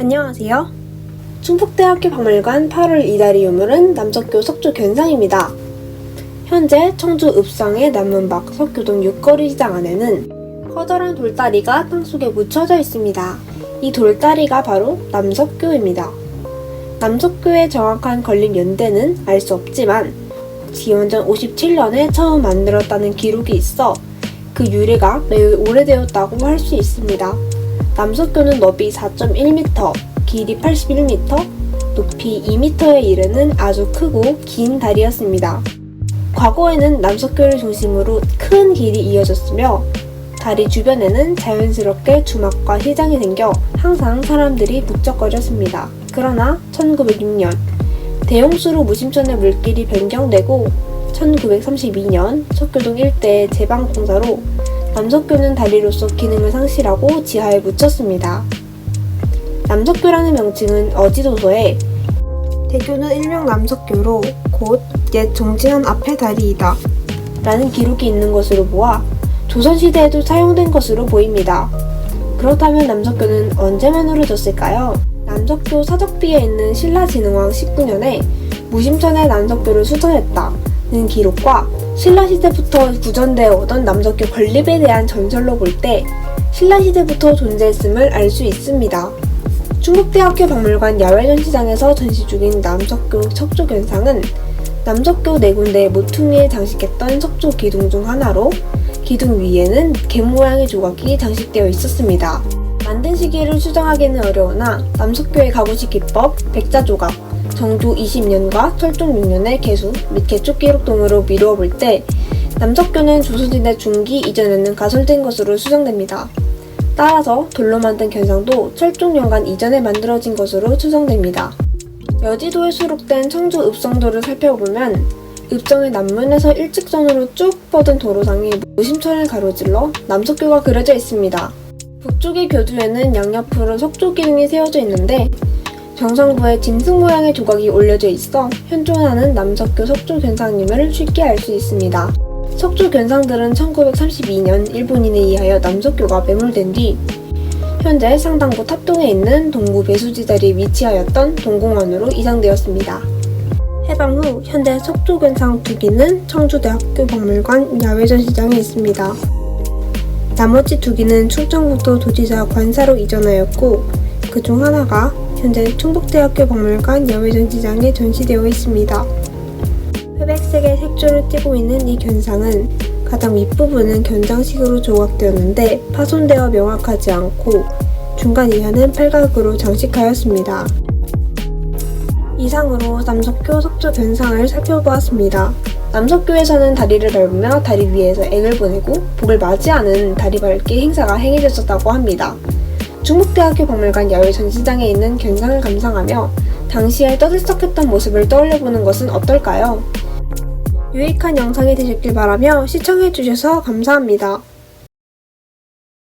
안녕하세요. 충북대학교 박물관 8월 이달의 유물은 남석교 석조 견상입니다. 현재 청주 읍성의 남문박 석교동 육거리 시장 안에는 커다란 돌다리가 땅속에 묻혀져 있습니다. 이 돌다리가 바로 남석교입니다. 남석교의 정확한 건립 연대는 알 수 없지만 기원전 57년에 처음 만들었다는 기록이 있어 그 유래가 매우 오래되었다고 할 수 있습니다. 남석교는 너비 4.1m, 길이 81m, 높이 2m에 이르는 아주 크고 긴 다리였습니다. 과거에는 남석교를 중심으로 큰 길이 이어졌으며 다리 주변에는 자연스럽게 주막과 시장이 생겨 항상 사람들이 북적거렸습니다. 그러나 1906년 대용수로 무심천의 물길이 변경되고 1932년 석교동 일대의 제방 공사로 남석교는 다리로서 기능을 상실하고 지하에 묻혔습니다. 남석교라는 명칭은 어지도서에 대교는 일명 남석교로 곧 옛 정진한 앞의 다리이다 라는 기록이 있는 것으로 보아 조선시대에도 사용된 것으로 보입니다. 그렇다면 남석교는 언제 만들어졌을까요? 남석교 사적비에 있는 신라진흥왕 19년에 무심천에 남석교를 수정했다는 기록과 신라시대부터 구전되어 오던 남석교 건립에 대한 전설로 볼 때 신라시대부터 존재했음을 알 수 있습니다. 충북대학교 박물관 야외 전시장에서 전시 중인 남석교 석조견상은 남석교 네 군데의 모퉁이에 장식했던 석조 기둥 중 하나로 기둥 위에는 개 모양의 조각이 장식되어 있었습니다. 만든 시기를 추정하기는 어려우나 남석교의 가구식 기법, 백자 조각, 정조 20년과 철종 6년의 개수 및 개축 기록 등으로 미루어 볼 때 남석교는 조선시대 중기 이전에는 가설된 것으로 추정됩니다. 따라서 돌로 만든 견상도 철종 연간 이전에 만들어진 것으로 추정됩니다. 여지도에 수록된 청주 읍성도를 살펴보면 읍성의 남문에서 일직선으로 쭉 뻗은 도로상에 무심천을 가로질러 남석교가 그려져 있습니다. 북쪽의 교두에는 양옆으로 석조 기둥이 세워져 있는데 정상부에 짐승 모양의 조각이 올려져 있어 현존하는 남석교 석조 견상임을 쉽게 알 수 있습니다. 석조 견상들은 1932년 일본인에 의하여 남석교가 매몰된 뒤 현재 상당부 탑동에 있는 동구 배수지대에 위치하였던 동공원으로 이상되었습니다. 해방 후 현재 석조 견상 두 기는 청주대학교 박물관 야외전시장에 있습니다. 나머지 두 기는 충청북도 도지사 관사로 이전하였고 그 중 하나가 현재 충북대학교 박물관 야외전시장에 전시되어 있습니다. 회백색의 색조를 띠고 있는 이 견상은 가장 윗부분은 견장식으로 조각되었는데 파손되어 명확하지 않고 중간 이하는 팔각으로 장식하였습니다. 이상으로 남석교 석조 견상을 살펴보았습니다. 남석교에서는 다리를 밟으며 다리 위에서 액을 보내고 복을 맞이하는 다리 밟기 행사가 행해졌었다고 합니다. 중국대학교 박물관 야외 전시장에 있는 견상을 감상하며 당시에 떠들썩했던 모습을 떠올려보는 것은 어떨까요? 유익한 영상이 되셨길 바라며 시청해주셔서 감사합니다.